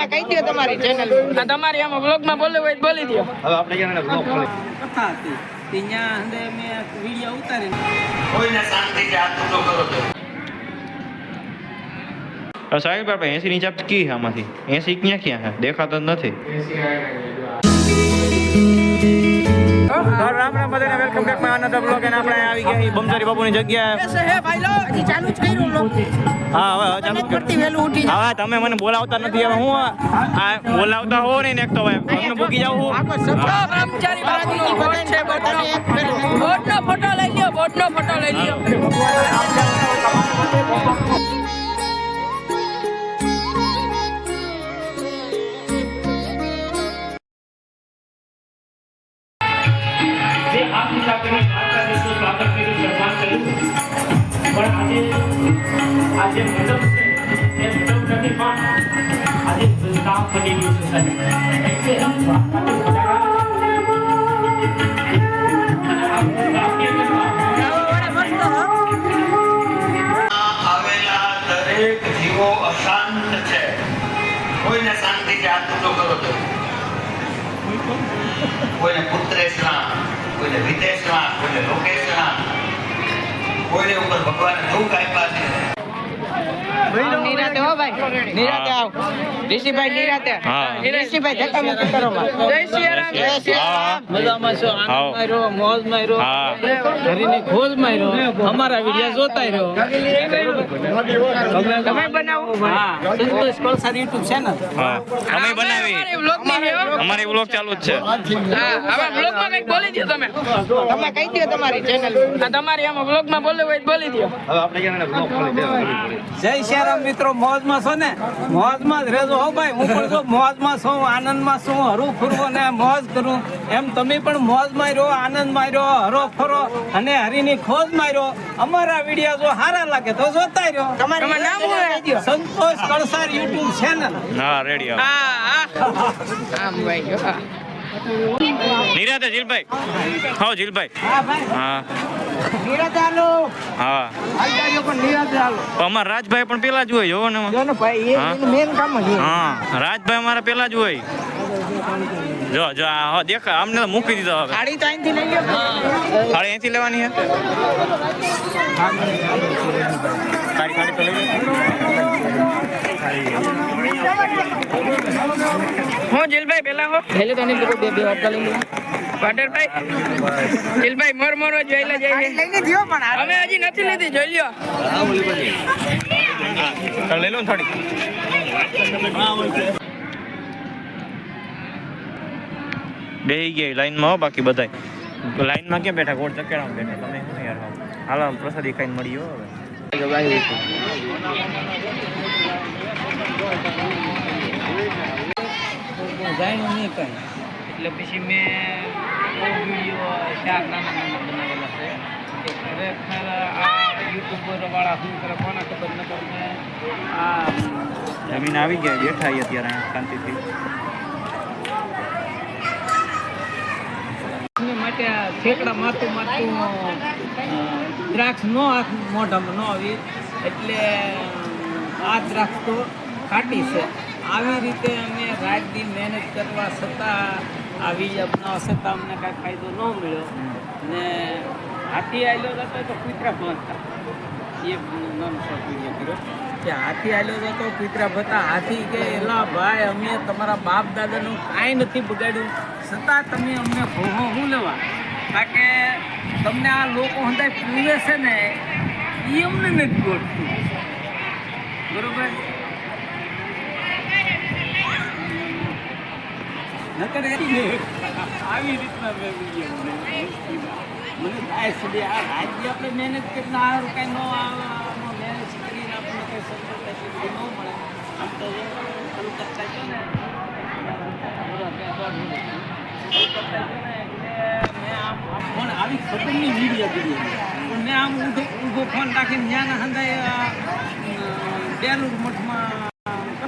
તમે કહી દો તમારી ચેનલ આ તમારી આમાં બ્લોગમાં બોલવું હોય બોલી દો હવે આપણે ક્યાં બ્લોગ ખોલે. કથા હતી. ત્યાં અંદર મેં વિડિયો ઉતારી કોઈને શાંતિથી હાથ તો કરો તો. સાહેબ આપણે એસી ની ચાપ કી આમાંથી? એસી ક્યાં ક્યાં છે? દેખાતો નથી. રામ રામ બધાને વેલકમ બેકમાં અનધર બ્લોગ અને આપણે આવી ગયા છીએ બાપુની જગ્યાએ. હે હજી ચાલુ જ કર્યું લો હા હવે ચાલુ ઉઠી કર. તમે મને બોલાવતા નથી હવે હું આ બોલાવતા હો ને એક તો ભાઈ તમને ભૂકી જાવ હું. આખો બોટ છે બધાને બોટનો ફોટો લઈ લ્યો બોટનો ફોટો લઈ લ્યો. કોઈને પુત્રેશના કોઈને વિદેશના કોઈને લોકેશના કોઈને ઉપર ભગવાને દુઃખ આપ્યા છે. નિરાતે નિરાતે આવ. ઋષિભાઈ નિરાતે. ઋષિભાઈ ધક્કા મુક્કી કરો માં જય સિયારામ જય શ્રી રામ. મજામાં છો? આનંદ માર્યો મોજ માર્યો. હા. ખોજ માર્યો. અમારા વીડિયો જોતા રહ્યો. તમે બનાવો. હા. સંતોષ કળસાર યુટ્યુબ ચેનલ અમે બનાવી અમારી બ્લોગ ચાલુ જ છે. હા હવે બ્લોગમાં કંઈક બોલી દો તમે. તમે કહી દો તમારી ચેનલ તમારી આમાં બોલવું હોય બોલી દો હવે આપણે જય શ્યારામ મિત્રો છો ને? મોજમાં જ રહેજો. હો ભાઈ હું પણ જો મોજમાં છું આનંદમાં છું હરું ફરવો ને મોજ કરું. એમ તમે પણ મોજ માર્યો આનંદ માર્યો હરો ફરો અને હરીની ખોજ માર્યો. અમારા વીડિયો જો સારા લાગે તો જોતા રહ્યો. તમારું નામ શું સંતોષ કળસાર યુટ્યુબ ચેનલ હા રેડિયો હા હા. આમ ભાઈ નિરાતે જીલભાઈ. હા જીલભાઈ. હા ભાઈ. હા. અમારા રાજભાઈ પણ પેલા જ હોય જોવો ને હા. રાજભાઈ અમારા પેલા જ હોય. જો જો હા દેખા અમને તો મૂકી દીધો હવે. ગાડી તો અહીંથી લઈ લો સાડી અહીંથી લેવાની હે? સાડી ખાડી તો લઈ હું જીલભાઈ પેલા હો. હેલે તો નહીં બે બે વાત કરી લો. વાટરભાઈ જીલભાઈ મોર મોર જ વહેલા જાય લઈને દિયો પણ અમે હજી નથી લીધી જોઈ લ્યો. લઈ લો ને થાળી બે ગયા લાઈનમાં હો બાકી બધાય. લાઈનમાં ક્યાં બેઠા? ગોળ ચકેડામાં બેઠા. તમે શું યાર હાવ? હાલો આમ પ્રસાદી ખાઈને મળીએ હવે. જાણ્યું નહીં કઈ એટલે પછી મેં બહુ વીડિયો નાના નાના બનાવેલા છે કે આ યુટ્યુબર વાળા શું કરે કોને મેં આ જમીન આવી ગયા બેઠા અત્યારે શાંતિથી. માટે આ માથું માથું દ્રાક્ષ નો હાથ મોઢામાં ન આવી. એટલે આ દ્રાક્ષ તો ખાટી છે. આવી રીતે અમે રાત મહેનત કરવા છતાં આ વીડિયો બનાવવા છતાં અમને કાંઈ ફાયદો ન મળ્યો. ને હાથી આવેલો હતો તો કૂતરા પહોંચતા એ નામ વીડિયો કર્યો. કે હાથી આવેલો હતો કૂતરા ભતા હાથી કે એલા ભાઈ અમે તમારા બાપ દાદાનું કાંઈ નથી બગાડ્યું. છતાં તમે અમને ભોહો હું લેવા? કારણ કે તમને આ લોકો હંધાય પીવે છે ને એ અમને નથી ગોઠતું બરોબર? આવી રીતના મેં. મને થાય છે આ રાજ્ય આપણે મહેનત કરીને આ મહેનત કરીને આપણને કંઈ સફળતા ન મળે. આમ તો ને મેં આમ ફોન આવી ખતરની પણ મેં આમ ઊંધો ઊભો ફોન રાખીને જ્યાં હંધાય બેલુર મઠમાં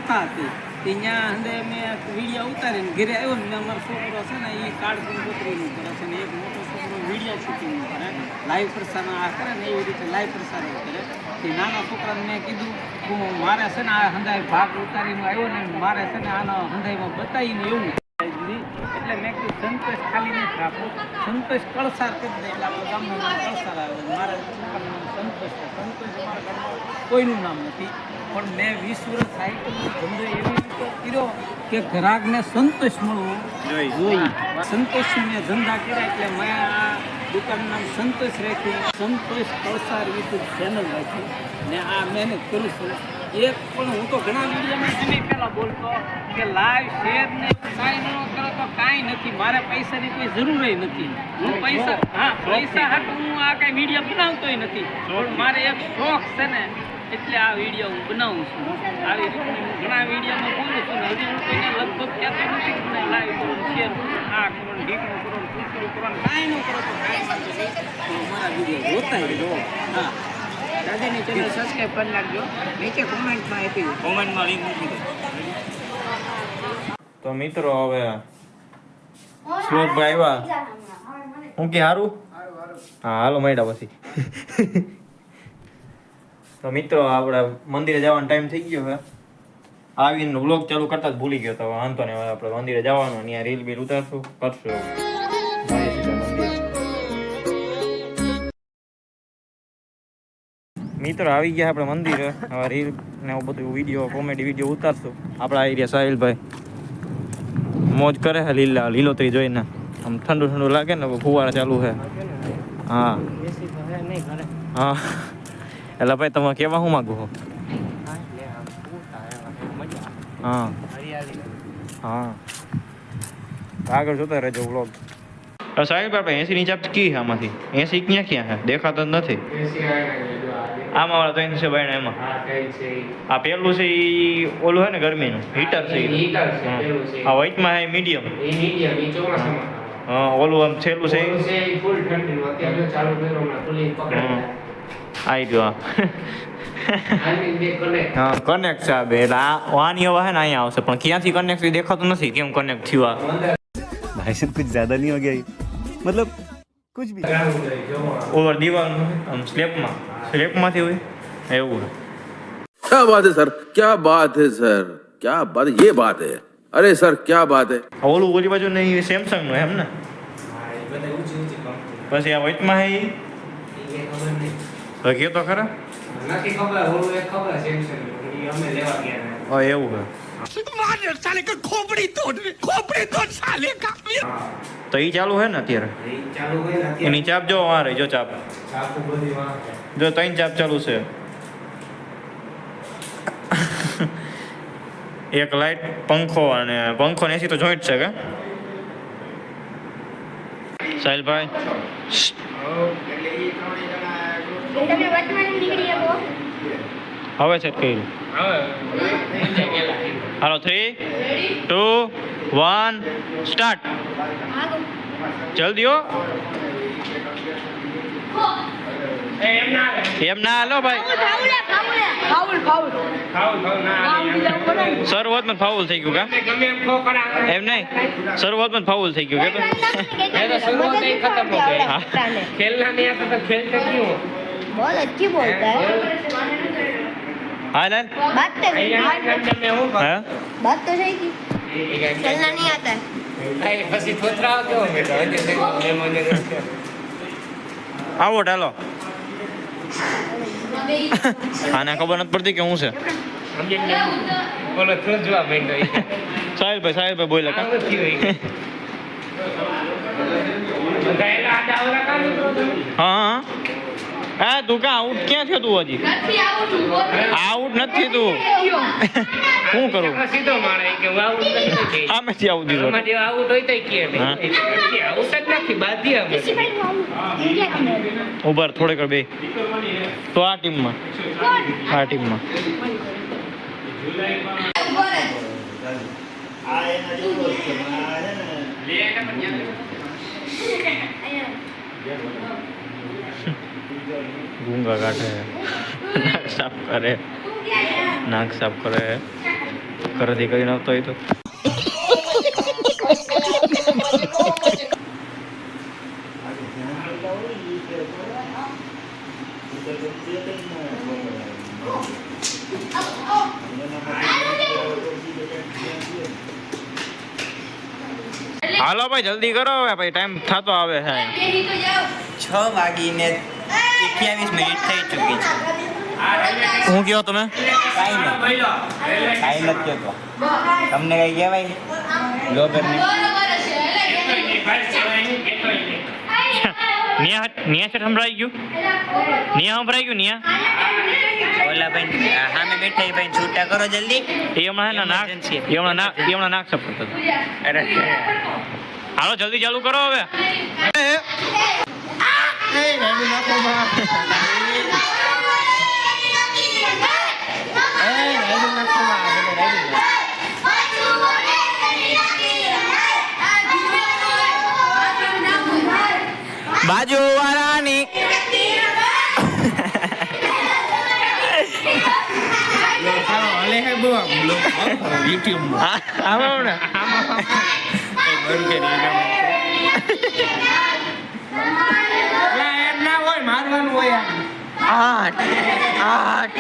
કથા હતી તે ત્યાં હંધે મેં વીડિયો ઉતારીને ઘરે આવ્યો ને અમારો છોકરો છે ને એ કાર્ડ કંકોત્રીનું કરે છે ને એક મોટો છોકરો વીડિયો શૂટિંગ કરે. લાઈવ પ્રસારણ આ કરે ને એવી રીતે લાઈવ પ્રસારણ કરે. તે નાના છોકરાને મેં કીધું, હું મારે છે ને આ હંદાય ભાગ ઉતારીને આવ્યો ને મારે છે ને આનો હંધાઈમાં બતાવીને એવું એટલે મેં કીધું સંતોષ ખાલી રાખો સંતોષ કળસાર કરી દે એટલે આપણું ગામનું નામ કળસાર આવે મારા નામ સંતોષ છે. સંતોષ મારા ગામમાં કોઈનું નામ નથી. પણ મેં વીસ વર્ષ સાયકલનો ધંધો એવી રીતે કર્યો કે ગ્રાહકને સંતોષ મળવો. જોઈએ સંતોષ મેં ધંધા કર્યા એટલે મેં આ દુકાનનું નામ સંતોષ રાખ્યું. સંતોષ કળસાર યુટ્યુબ ચેનલ રાખી ને આ મહેનત કરું છું. એક પણ હું તો ઘણા વિડીયોમાં એની પહેલાં બોલતો કે લાઈવ શેર ને સાઈન ન કરો તો કાંઈ નથી. મારે પૈસાની કોઈ જરૂર નથી. હું પૈસા હા, પૈસા હાટું હું આ કાંઈ વીડિયો બનાવતોય નથી. પણ મારે એક શોખ છે ને, એટલે આ વીડિયો હું બનાવું છું. આવી રીતે હું ઘણા વિડીયોમાં બોલું છું હજી હું કોઈને લગભગ કહેતો નથી મને લાઈવ કરો શેર આ કરો ઢીકણું કરો કૂતરું કરો કાંઈ ન કરો, તો કાંઈ મારા વીડિયો જોતા હા. દાદાની ચેનલ સબસ્ક્રાઈબ કરી નાખજો. નીચે કોમેન્ટમાં આપી કોમેન્ટમાં લિંક મૂકી દો. તો મિત્રો હવે શ્લોકભાઈ આવ્યા. હું કે સારું હા હાલો મળ્યા પછી. તો મિત્રો આપણે મંદિરે જવાનો ટાઈમ થઈ ગયો હવે આવીને બ્લોગ ચાલુ કરતા જ ભૂલી ગયો તો હવે વાંધો નહીં હવે આપણે મંદિરે જવાનું ત્યાં રીલ બીલ ઉતારશું કરશું. મિત્રો આવી ગયા આપણે મંદિરે. હવે રીલ ને એવું બધું વીડિયો કોમેડી વીડિયો ઉતારશું. આપણા એરિયા સાહિલભાઈ. મોજ કરે છે લીલા લીલોતરી જોઈને. આમ ઠંડુ ઠંડુ લાગે ને ફુવારા ચાલુ છે હા. હા. એટલે ભાઈ તમે કેવા હું માંગો છો હા. હા. આગળ જોતા રહેજો વ્લોગ સાહેબ આપણે એસી ની ચાપ કી આમાંથી? એસી ક્યાં ક્યાં છે? દેખાતો જ નથી. આમાં વાળા ત્રણ છે ભાઈ એમાં આ પેલું છે ઈ ઓલું હે ને ગરમીનું હીટર છે ઈ. હા. આ વ્હાઈટમાં હે મીડિયમ હા ઓલું આમ છેલ્લું છે ઈ. હા. આઈ ગયો હા કનેક્ટ છે આ બે એટલે આ વાની હવા હે ને અહીંયા આવશે પણ ક્યાંથી કનેક્ટ દેખાતું નથી કેમ કનેક્ટ થયું આ भाई साहब कुछ ज्यादा नहीं हो गया ये? मतलब कुछ भी ઓવર દિવાલ આમ સ્લેબમાં સ્લેબમાંથી હોય એવું क्या बात है सर क्या बात है सर क्या बात ये बात है अरे सर क्या बात है ઓલું ઓલી બાજુ ને સેમસંગ નું એમ ને પછી આ વચમાં હે ઈ હવે કયો તો ખરા હા એવું હે તો ઈ ચાલુ હે ને અત્યારે? એની ચાપ જો વાં રહી જો ચાપ. જો ત્રણ ચાપ ચાલુ છે. એક લાઈટ પંખો અને પંખો ને એસી તો જોઈન્ટ છે કે? સાહિલભાઈ. તમે વચમાં નીકળી હવે છે કર્યું હાલો થ્રી ટુ વન સ્ટાર્ટ આગળ જલ્દી હો એમ ના હાલો ભાઈ ફાઉલે ફાઉલે ફાઉલ ફાઉલ શરૂઆતમાં ફાઉલ થઈ ગયું કા એમ નહીં શરૂઆતમાં ફાઉલ થઈ ગયું કે शुरुआत ही खत्म हो गई हाँ। खेलना नहीं आता तो खेलते क्यों बहुत अच्छी बोलता है હા લાલ बात तो सही अंदर में हूँ હા बात तो सही की चलना नहीं आता है भाई फसी थोड़ा क्यों मैं तो अंदर से मैं मुझे આવો ચાલો આને ખબર નથી પડતી કે હું છે બોલો તું જોવા માંડ્યો સાહિલભાઈ સાહિલભાઈ બોલ્યા કા આવું થયું બધા એલા આડા આવડા કામ કરો તમે હા હા હા તું કા આઉટ ક્યાં થયો તું હજી? આઉટ નથી તું. શું કરું? સીધો મારે કે હું આઉટ નથી આમેથી આઉટ દીધો. આમેથી આઉટ હોય તો કે આઉટ જ નથી બાધી અમે. ઉભર થોડેક બે. તો આ ટીમમાં. આ ટીમમાં. આ એના જેવું છે ને લે गूँगा काटे है। नाक साफ़ करे। नाक साफ़ करे कर दी कहीं ना तो ही तो। हेलो भाई जल्दी करो। भाई टाइम था तो आवे है। છ વાગીને અઠ્યાવીસ મિનિટ થઈ ચૂકી છે. હું કયો તમે? કાંઈ નહીં. કાંઈ નથી કહેતો. તમને કઈ કહેવાય? બ્લોગરને નિયા નિયા છે સંભળાઈ ગયું? નિયા સંભળાઈ ગયું નિયા? ઓલા ભાઈ હામે બેઠા એ ભાઈ છૂટા કરો જલ્દી. એ હમણાં છે ને નાક. એ હમણાં નાક એ હમણાં નાક સપોર્ટ હતો અરે. હાલો જલ્દી ચાલુ કરો હવે. બાજુ વાળાની આમાં ને એમ આઠ આઠ.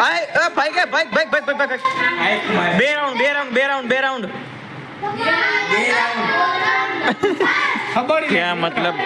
આય ભાઈ કે ભાઈ ભાઈ ભાઈ ભાઈ ભાઈ બે રાઉન્ડ બે રાઉન્ડ બે રાઉન્ડ બે રાઉન્ડ ખબર ક્યાં મતલબ